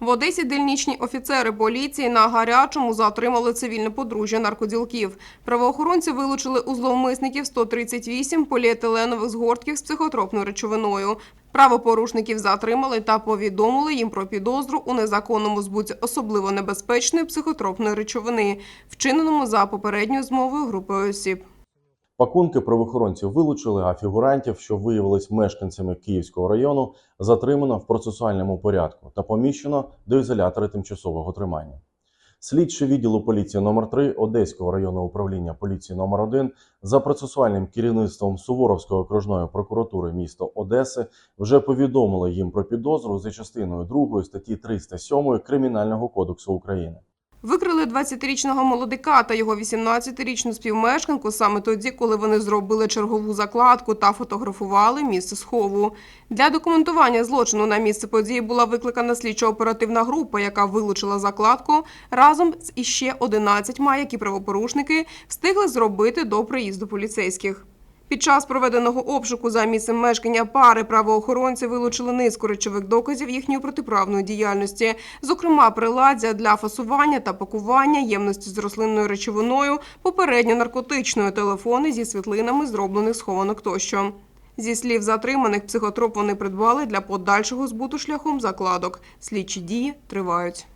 В Одесі дільничні офіцери поліції на гарячому затримали цивільне подружжя наркоділків. Правоохоронці вилучили у зловмисників 138 поліетиленових згортків з психотропною речовиною. Правопорушників затримали та повідомили їм про підозру у незаконному збуті особливо небезпечної психотропної речовини, вчиненому за попередньою змовою групи осіб. Пакунки правоохоронців вилучили, а фігурантів, що виявились мешканцями Київського району, затримано в процесуальному порядку та поміщено до ізолятора тимчасового тримання. Слідчі відділу поліції номер 3 Одеського районного управління поліції номер 1 за процесуальним керівництвом Суворовської окружної прокуратури міста Одеси вже повідомили їм про підозру за частиною 2 статті 307 Кримінального кодексу України. Викрили 20-річного молодика та його 18-річну співмешканку саме тоді, коли вони зробили чергову закладку та фотографували місце схову. Для документування злочину на місце події була викликана слідчо-оперативна група, яка вилучила закладку разом з іще 11, які правопорушники встигли зробити до приїзду поліцейських. Під час проведеного обшуку за місцем мешкання пари правоохоронці вилучили низку речових доказів їхньої протиправної діяльності, зокрема приладдя для фасування та пакування, ємності з рослинною речовиною, попередньо наркотичної телефони зі світлинами зроблених схованок тощо. Зі слів затриманих, психотроп вони придбали для подальшого збуту шляхом закладок. Слідчі дії тривають.